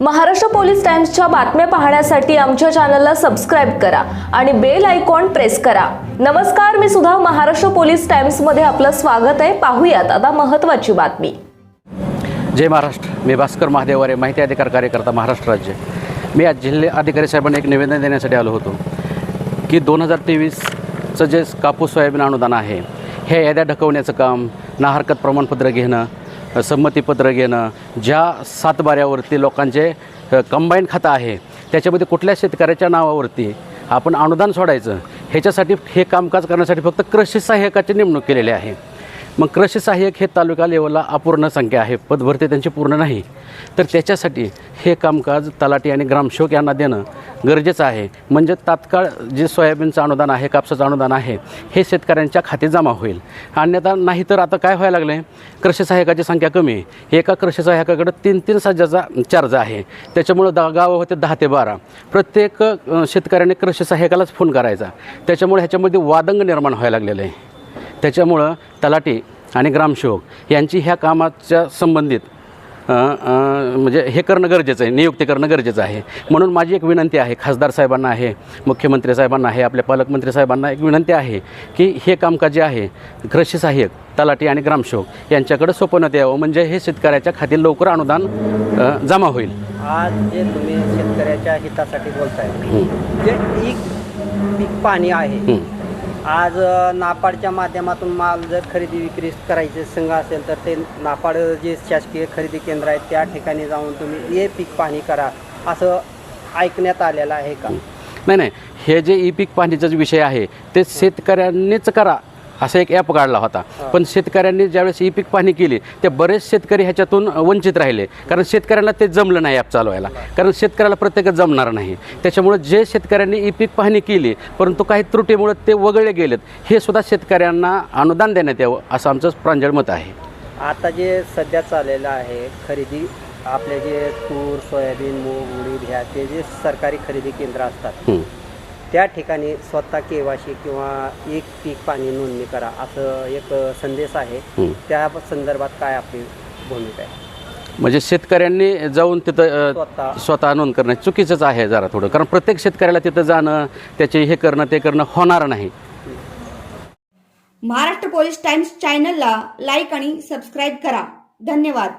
Maharashtra police टाइम्सच्या बातम्या पाहण्यासाठी आमच्या चॅनलला सबस्क्राईब करा आणि बेल आयकॉन प्रेस करा. नमस्कार मी सुद्धा महाराष्ट्र पोलीस टाइम्समध्ये आपलं स्वागत आहे. पाहूयात आता महत्त्वाची बातमी. जय महाराष्ट्र. मी भास्कर महादेवारे माहिती अधिकार कार्यकर्ता महाराष्ट्र राज्य. मी आज जिल्हे अधिकारी साहेबांना एक निवेदन देण्यासाठी आलो होतो की दोन हजार तेवीसचं जे कापूस सोयाबीन अनुदान आहे हे याद्या ढकवण्याचं काम ना हरकत प्रमाणपत्र घेणं संमतीपत्र घेणं ज्या सातबाऱ्यावरती लोकांचे कंबाईन खातं आहे त्याच्यामध्ये कुठल्या शेतकऱ्याच्या नावावरती आपण अनुदान सोडायचं ह्याच्यासाठी हे कामकाज करण्यासाठी फक्त कृषी सहाय्यकाची नेमणूक केलेली आहे. मग कृषी सहाय्यक हे तालुका लेवलला अपूर्ण संख्या आहे पदभरती त्यांची पूर्ण नाही. तर त्याच्यासाठी हे कामकाज तलाटी आणि ग्रामसेवक यांना देणं गरजेचं आहे. म्हणजे तात्काळ जे सोयाबीनचं अनुदान आहे कापसाचं अनुदान आहे हे शेतकऱ्यांच्या खाती जमा होईल. अन्यथा नाही तर आता काय व्हायला लागलं आहे कृषी सहाय्यकाची संख्या कमी आहे. एका कृषी सहाय्यकाकडं तीन तीन सज्जाचा चार्ज आहे. त्याच्यामुळं दा गावं होते दहा ते बारा. प्रत्येक शेतकऱ्याने कृषी सहाय्यकालाच फोन करायचा. त्याच्यामुळे ह्याच्यामध्ये वादंग निर्माण व्हायला लागलेलं आहे. त्याच्यामुळं तलाटी आणि ग्रामसेवक यांची ह्या कामाच्या संबंधित म्हणजे हे करणं गरजेचं आहे नियुक्ती करणं गरजेचं आहे. म्हणून माझी एक विनंती आहे खासदार साहेबांना आहे मुख्यमंत्री साहेबांना आहे आपल्या पालकमंत्री साहेबांना एक विनंती आहे की हे कामकाज जे आहे कृषी सहाय्यक तलाठी आणि ग्रामसेवक यांच्याकडे सोपवण्यात यावं. म्हणजे हे शेतकऱ्याच्या खाती लवकर अनुदान जमा होईल. आज जे तुम्ही शेतकऱ्याच्या हितासाठी बोलताय जे पीक पाणी आहे. आज नापाडच्या माध्यमातून माल जर खरेदी विक्री करायचे संघ असेल तर ते नापाड जे शासकीय खरेदी केंद्र आहे त्या ठिकाणी जाऊन तुम्ही ए पीक पाहणी करा असं ऐकण्यात आलेलं आहे का? नाही नाही. हे जे ई पीक पाहणीचा विषय आहे ते शेतकऱ्यांनीच करा. असा एक ॲप काढला होता. पण शेतकऱ्यांनी ज्यावेळेस ई पीक पाहणी केली ते बरेच शेतकरी ह्याच्यातून वंचित राहिले. कारण शेतकऱ्यांना ते जमलं नाही ॲप चालवायला. कारण शेतकऱ्याला प्रत्येकच जमणार नाही. त्याच्यामुळे जे शेतकऱ्यांनी ई पीक पाहणी केली परंतु काही त्रुटीमुळे ते वगळले गेलेत हे सुद्धा शेतकऱ्यांना अनुदान देण्यात यावं असं आमचं प्रांजळ मत आहे. आता जे सध्या चाललेलं आहे खरेदी आपले जे तूर सोयाबीन मूग उडीद ह्या ते जे सरकारी खरेदी केंद्र असतात. त्या ठिकाणी स्वतः केवाशी किंवा एक पीक पाणी नोंदणी करा असं एक संदेश आहे. त्या संदर्भात काय आपली भूमिका आहे? म्हणजे शेतकऱ्यांनी जाऊन तिथं स्वतः नोंद करणं चुकीचंच आहे जरा थोडं. कारण प्रत्येक शेतकऱ्याला तिथं जाणं त्याचे हे करणं ते करणं होणार नाही. महाराष्ट्र पोलीस टाइम्स चॅनलला लाईक आणि सबस्क्राईब करा. धन्यवाद.